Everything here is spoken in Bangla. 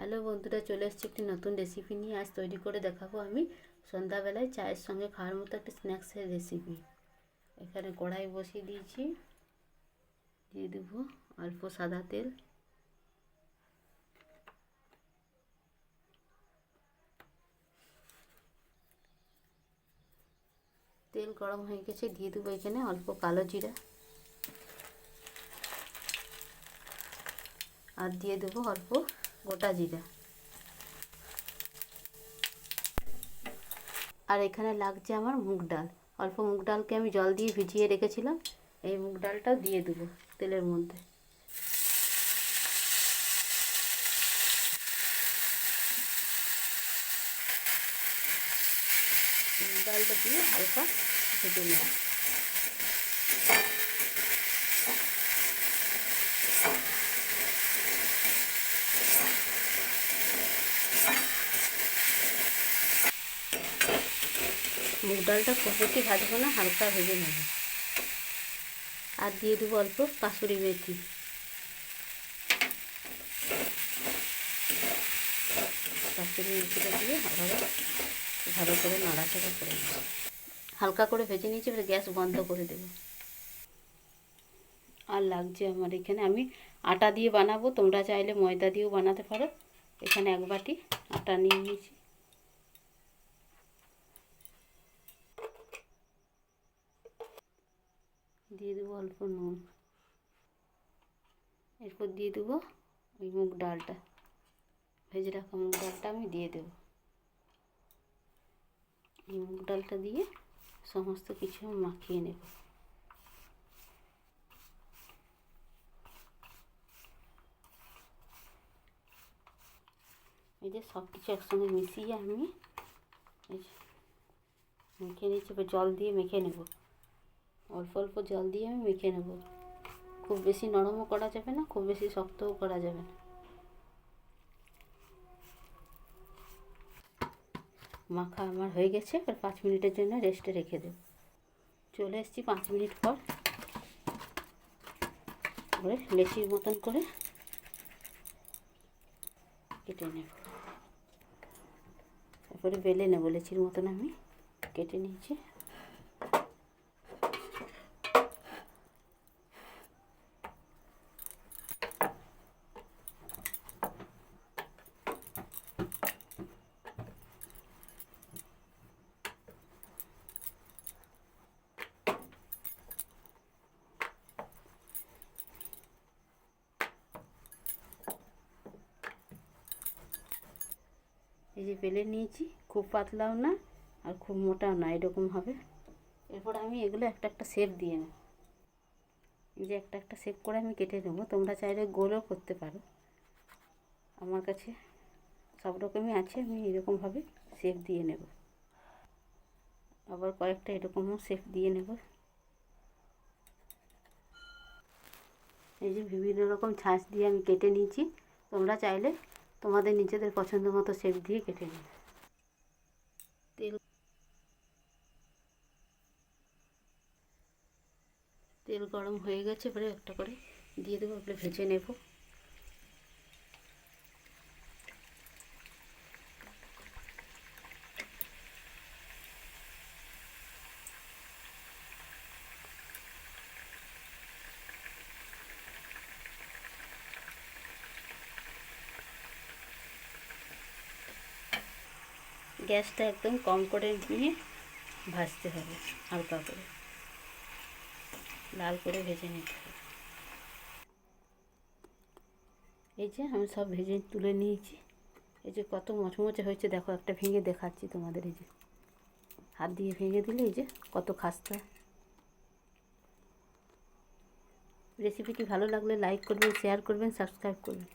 হ্যালো বন্ধুরা, চলে এসেছি একটি নতুন রেসিপি নিয়ে। আজ তৈরি করে দেখাবো আমি সন্ধ্যাবেলায় চায়ের সঙ্গে খাওয়ার মতো একটা স্ন্যাক্সের রেসিপি এখানে কড়াই বসিয়ে দিয়েছি, দিয়ে দেবো অল্প সাদা তেল। তেল গরম হয়ে গেছে, দিয়ে দেবো এখানে অল্প কালো জিরা। আর দিয়ে দেবো অল্প গোটা জিরা। আর এখানে লাগছে আমার মুগ ডাল। অল্প মুগ ডালকে আমি জল দিয়ে ভিজিয়ে রেখেছিলাম। এই মুগ ডালটাও দিয়ে দেবো তেলের মধ্যে। মুগ ডালটা দিয়ে হালকা ভেজে নেব। মুগ ডালটা খুব বেশি ভাজবো না, হালকা ভেজে নেব। আর দিয়ে দেবো অল্প কাসুরি মেথি। কাসুরি মেথিটা দিয়ে আবার ভালো করে নাড়াচাড়া করে নেব। হালকা করে ভেজে নিয়েছি, এবার গ্যাস বন্ধ করে দেবো। আর লাগছে আমার এখানে, আমি আটা দিয়ে বানাবো, তোমরা চাইলে ময়দা দিয়েও বানাতে পারো। এখানে এক বাটি আটা নিয়ে নিয়েছি। দিয়ে দেবো অল্প নুন। এরপর দিয়ে দেবো ওই মুগ ডালটা। ভেজে রাখা মুগ ডালটা আমি দিয়ে দেবো। এই মুগ ডালটা দিয়ে সমস্ত কিছু মাখিয়ে নেব। এই যে সব কিছু একসঙ্গে মিশিয়ে আমি মেখে নিচ্ছি, এবার জল দিয়ে মেখে নেব। অল্প অল্প জল দিয়ে আমি মেখে নেব। খুব বেশি নরমও করা যাবে না, খুব বেশি শক্তও করা যাবে না। মাখা আমার হয়ে গেছে, এবার পাঁচ মিনিটের জন্য রেস্টে রেখে দেব। চলে এসেছি পাঁচ মিনিট পর। এবারে লেচির মতন করে কেটে নেব। তারপরে বেলে নেব, লেচির মতন আমি কেটে নিয়েছি। এই যে বেলে নিয়েছি, খুব পাতলাও না আর খুব মোটাও না, এরকম হবে। এরপর আমি এগুলো একটা একটা শেপ দিয়ে নেব। এই যে একটা একটা শেপ করে আমি কেটে নেব, তোমরা চাইলে গোলও করতে পারো। আমার কাছে সব রকমই আছে, আমি এরকমভাবে শেপ দিয়ে নেব। আবার কয়েকটা এরকমও শেপ দিয়ে নেব। এই যে বিভিন্ন রকম ছাঁচ দিয়ে আমি কেটে নিয়েছি, তোমরা চাইলে তোমাদের নিজেদের পছন্দ মতো শেপ দিয়ে কেটে নিন তেল তেল গরম হয়ে গেছে, এবারে একটা করে দিয়ে দেবো ভেজে নেব। গ্যাসটা একদম কম করে নিয়ে ভাজতে হবে হালকা করে। লাল করে ভেজে নিতে হবে। এই যে আমি সব ভেজে তুলে নিয়েছি। এই যে কত মচমচে হয়েছে, দেখো একটা ভেঙে দেখাচ্ছি তোমাদের এই যে। হাত দিয়ে ভেঙে দিলে এই যে কত খাস্তা। রেসিপিটি ভালো লাগলে লাইক করবেন শেয়ার করবেন সাবস্ক্রাইব করবেন।